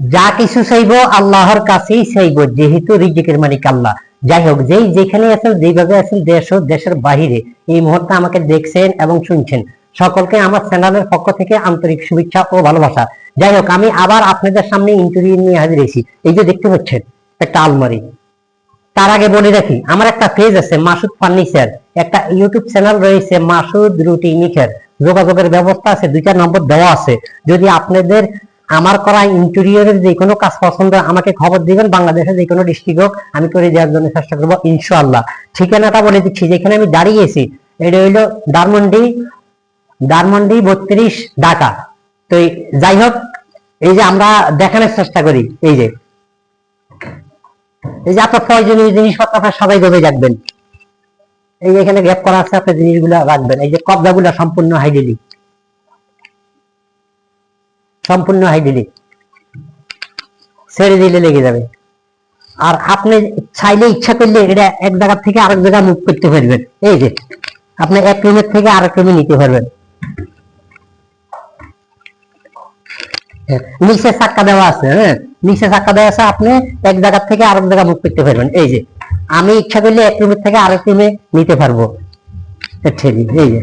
যা কিছু চাইব আল্লাহর কাছেই চাইব, যেহেতু রিজিকের মালিক আল্লাহ। যাই হোক, যেই যেখানে আছেন যেভাবে আছেন, দেশ দেশের বাহিরে, এই মুহূর্তে আমাকে দেখছেন এবং শুনছেন। সকলকে আমার চ্যানেলের পক্ষ থেকে আন্তরিক শুভেচ্ছা ও ভালোবাসা। যাই হোক, আমি আবার আপনাদের সামনে ইন্টারভিউ নিয়ে হাজির হয়েছি। এই যে দেখতে পাচ্ছেন, একটা আলমারি। তার আগে বলে রাখি, আমার একটা পেজ আছে, মাসুদ ফার্নিচার। একটা ইউটিউব চ্যানেল রয়েছে, মাসুদ রুটি নিখের যোগাযোগের ব্যবস্থা আছে, দুইটা নম্বর দেওয়া আছে। যদি আপনাদের আমার করা ইন্টেরিয়রের যে কোনো কাজ পছন্দ, আমাকে খবর দিবেন, বাংলাদেশের যে কোনো ডিস্ট্রিক্ট হোক, আমি করে দেওয়ার জন্য চেষ্টা করব, ইনশাআল্লাহ। ঠিকানাটা বলে দিচ্ছি, যেখানে আমি দাঁড়িয়েছি, এটা হইল ধানমন্ডি ধানমন্ডি বত্রিশ ঢাকা। তো যাই হোক, এই যে আমরা দেখানোর চেষ্টা করি, এই যে। এই যে আপনার প্রয়োজনীয় জিনিসপত্র, আপনার সবাই জমে রাখবেন। এই যে এখানে গ্যাপ করা আছে, আপনার জিনিসগুলো রাখবেন। এই যে কবজাগুলো সম্পূর্ণ হাইড্রোলিক সম্পূর্ণ হাইড্রোলিক ছেড়ে দিলে লেগে যাবে। আর আপনি চাইলে ইচ্ছা করলে এটা এক জায়গা থেকে আরেক জায়গায় মুভ করতে পারবেন। এই যে, আপনি এক রুমের থেকে আরেক রুমে নিতে পারবেন। নিচে চাক্কা দেওয়া আছে হ্যাঁ? নিচে চাক্কা দেওয়া আছে, আপনি এক জায়গা থেকে আরেক জায়গা মুভ করতে পারবেন। এই যে, আমি ইচ্ছা করলে এক রুমের থেকে আরেক রুমে নিতে পারব। ঠিক এই যে।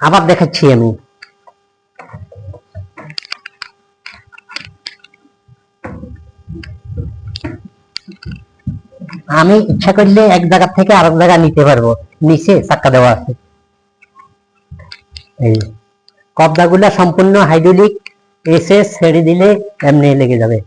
আবার দেখাচ্ছি আমি। আমি ইচ্ছা করলে এক জায়গা থেকে আরেক জায়গা নিতে পারব। নিচে চাক্কা দেওয়া আছে। কবদাগুলা সম্পূর্ণ হাইড্রোলিক এসে ছেড়ে দিলে এমনি লেগে যাবে।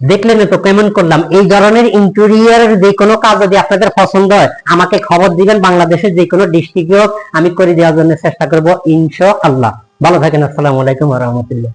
দেখলেন তো কেমন করলাম? এই ধরনের ইন্টেরিয়ারের যে কোনো কাজ যদি আপনাদের পছন্দ হয়, আমাকে খবর দিবেন, বাংলাদেশের যে কোনো ডিস্ট্রিক্টে আমি করে দেওয়ার জন্য চেষ্টা করব ইনশা আল্লাহ ভালো থাকেন, আসসালামু আলাইকুম রহমতুল্লাহ।